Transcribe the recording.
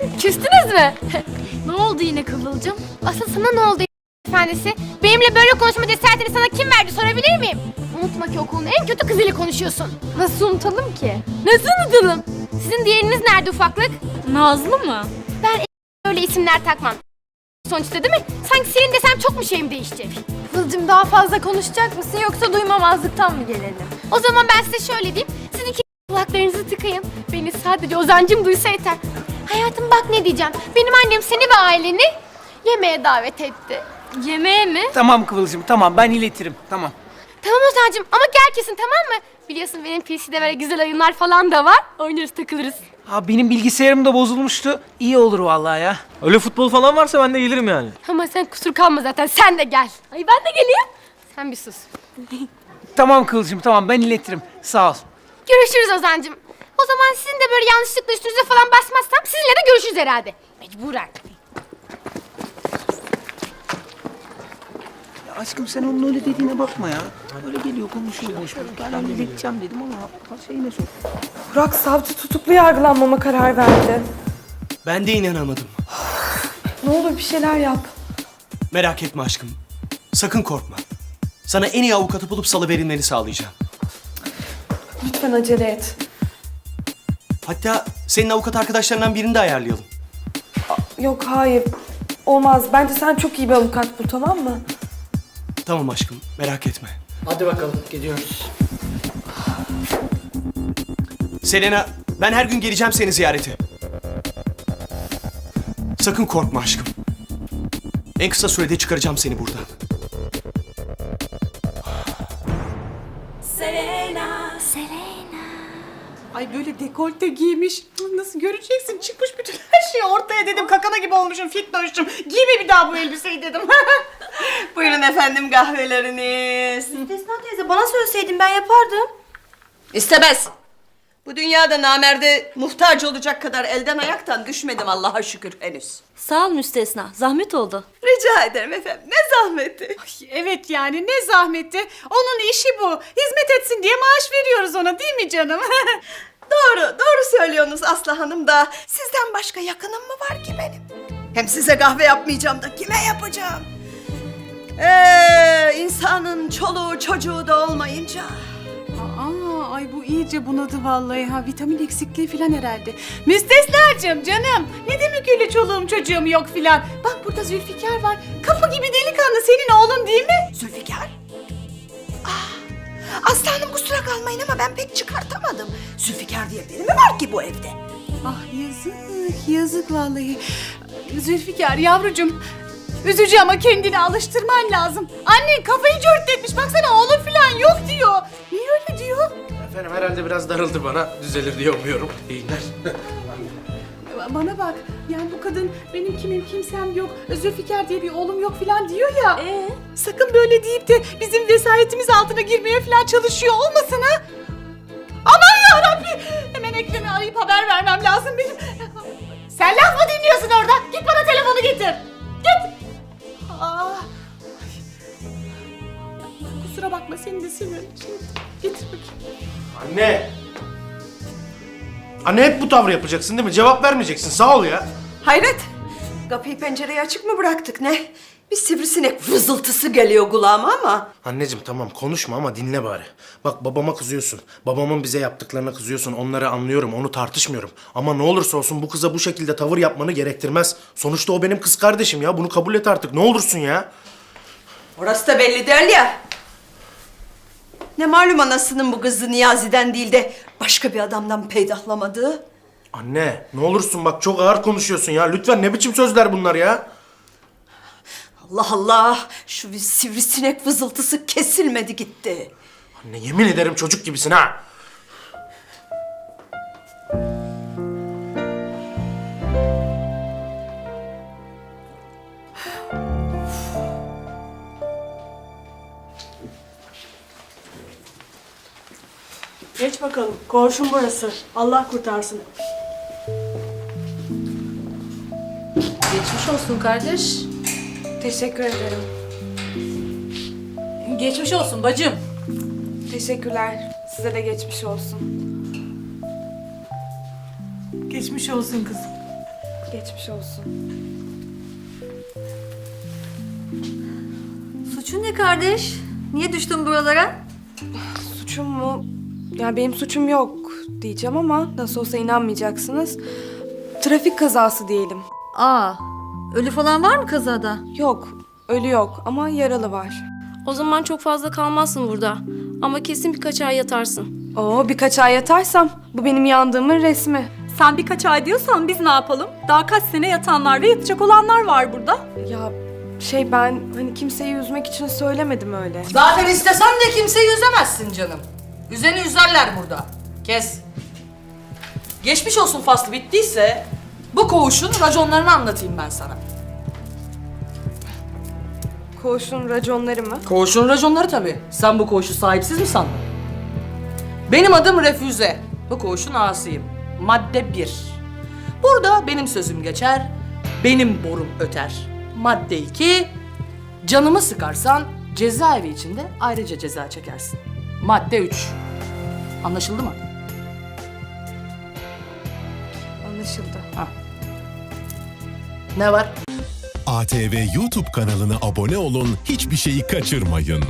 Küstünüz mü? ne oldu yine Kıvılcım? Asıl sana ne oldu efendisi? Benimle böyle konuşma cesaretini sana kim verdi sorabilir miyim? Unutma ki okulun en kötü kızıyla konuşuyorsun. Nasıl unutalım ki? Nasıl unutalım? Sizin diğeriniz nerede ufaklık? Nazlı mı? Ben öyle isimler takmam. Sonuçta değil mi? Sanki senin desem çok mu şeyim değişecek? Kızılcım daha fazla konuşacak mısın yoksa duymamazlıktan mı gelelim? O zaman ben size şöyle diyeyim. Siz iki kulaklarınızı tıkayın. Beni sadece Ozancım duysa yeter. Hayatım bak ne diyeceğim. Benim annem seni ve aileni yemeğe davet etti. Yemeğe mi? Tamam Kıvılcım tamam ben iletirim tamam. Tamam Ozancım ama gel kesin tamam mı? Biliyorsun benim PC'de böyle güzel oyunlar falan da var. Oynarız takılırız. Ha benim bilgisayarım da bozulmuştu. İyi olur vallahi ya. Öyle futbol falan varsa ben de gelirim yani. Ama sen kusur kalma zaten sen de gel. Ay ben de geleyim. Sen bir sus. Tamam Kıvılcım tamam ben iletirim. Sağ ol. Görüşürüz Ozancım. O zaman sizin de böyle yanlışlıkla üstünüze falan basmazsam sizinle de görüşürüz herhalde. Mecburen. Ya aşkım sen onun öyle dediğine bakma ya. Öyle geliyor konuşuyor boş boş. Ben halledeceğim dedim ama şeyine sor. Burak savcı tutuklu yargılanmama karar verdi. Ben de inanamadım. Ne olur bir şeyler yap. Merak etme aşkım. Sakın korkma. Sana en iyi avukatı bulup salıverilmeni sağlayacağım. Lütfen acele et. Hatta senin avukat arkadaşlarından birini de ayarlayalım. Yok hayır. Olmaz. Bence sen çok iyi bir avukat bul tamam mı? Tamam aşkım, merak etme. Hadi bakalım gidiyoruz. Selena, ben her gün geleceğim seni ziyarete. Sakın korkma aşkım. En kısa sürede çıkaracağım seni buradan. Ay böyle dekolte giymiş. Nasıl göreceksin? Çıkmış bütün her şey ortaya dedim. Kakana gibi olmuşum, fitnoşum. Giyme bir daha bu elbiseyi dedim. Buyurun efendim kahveleriniz. Esma teyze bana söyleseydin ben yapardım. İstemez. Bu dünyada namerde muhtaç olacak kadar elden ayaktan düşmedim Allah'a şükür henüz. Sağ ol müstesna. Zahmet oldu. Rica ederim efendim. Ne zahmeti. evet yani ne zahmeti. Onun işi bu. Hizmet etsin diye maaş veriyoruz ona değil mi canım? doğru, doğru söylüyorsunuz Aslı Hanım da. Sizden başka yakınım mı var ki benim? Hem size kahve yapmayacağım da kime yapacağım? Ee, insanın çoluğu çocuğu da olmayınca. Aa, ay bu iyice bunadı vallahi ha. Vitamin eksikliği falan herhalde. Müstesnacığım canım. Ne demek öyle çoluğum çocuğum yok filan. Bak burada Zülfikar var. Kapı gibi delikanlı senin oğlun değil mi? Zülfikar? Hanım kusura kalmayın ama ben pek çıkartamadım. Zülfikar diye biri mi var ki bu evde? Ah yazık, yazık vallahi. Zülfikar yavrucuğum. Üzücü ama kendini alıştırman lazım. Annen kafayı cörtletmiş. Baksana oğlum falan yok diyor. Niye öyle diyor? Efendim herhalde biraz darıldı bana. Düzelir diye umuyorum. İyi günler. Bana bak. Yani bu kadın benim kimim kimsem yok. Zülfikar diye bir oğlum yok falan diyor ya. Ee? Sakın böyle deyip de bizim vesayetimiz altına girmeye falan çalışıyor olmasın ha? Aman ya Rabbi! Hemen Ekrem'i arayıp haber vermem lazım benim. Sen laf mı dinliyorsun orada? Git bana telefonu getir. Git. Aa. Kusura bakma seni de. Şimdi getir bakayım. Anne! Anne hep bu tavrı yapacaksın değil mi? Cevap vermeyeceksin. Sağ ol ya. Hayret! Kapıyı pencereyi açık mı bıraktık ne? Bir sivrisinek vızıltısı geliyor kulağıma ama. Anneciğim tamam konuşma ama dinle bari. Bak babama kızıyorsun. Babamın bize yaptıklarına kızıyorsun. Onları anlıyorum, onu tartışmıyorum. Ama ne olursa olsun bu kıza bu şekilde tavır yapmanı gerektirmez. Sonuçta o benim kız kardeşim ya. Bunu kabul et artık. Ne olursun ya. Orası da belli değil ya. Ne malum anasının bu kızı Niyazi'den değil de başka bir adamdan peydahlamadığı. Anne ne olursun bak çok ağır konuşuyorsun ya. Lütfen ne biçim sözler bunlar ya? Allah Allah! Şu bir sivrisinek vızıltısı kesilmedi gitti. Anne yemin ederim çocuk gibisin ha. Geç bakalım. Komşum burası. Allah kurtarsın. Geçmiş olsun kardeş. Teşekkür ederim. Geçmiş olsun bacım. Teşekkürler. Size de geçmiş olsun. Geçmiş olsun kızım. Geçmiş olsun. Suçun ne kardeş? Niye düştün buralara? Suçum mu? Ya benim suçum yok diyeceğim ama nasıl olsa inanmayacaksınız. Trafik kazası diyelim. Aa, ölü falan var mı kazada? Yok, ölü yok ama yaralı var. O zaman çok fazla kalmazsın burada. Ama kesin birkaç ay yatarsın. Oo birkaç ay yatarsam bu benim yandığımın resmi. Sen birkaç ay diyorsan biz ne yapalım? Daha kaç sene yatanlar ve yatacak olanlar var burada. Ya şey ben hani kimseyi üzmek için söylemedim öyle. Zaten istesen de kimseyi üzemezsin canım. Üzeni üzerler burada. Kes. Geçmiş olsun faslı bittiyse bu koğuşun raconlarını anlatayım ben sana. Koğuşun raconları mı? Koğuşun raconları tabii. Sen bu koğuşu sahipsiz mi sandın? Benim adım Refüze. Bu koğuşun ağasıyım. Madde 1. Burada benim sözüm geçer, benim borum öter. Madde 2. Canımı sıkarsan cezaevi içinde ayrıca ceza çekersin. Madde 3. Anlaşıldı mı? Anlaşıldı. Ne var? ATV YouTube kanalına abone olun, hiçbir şeyi kaçırmayın.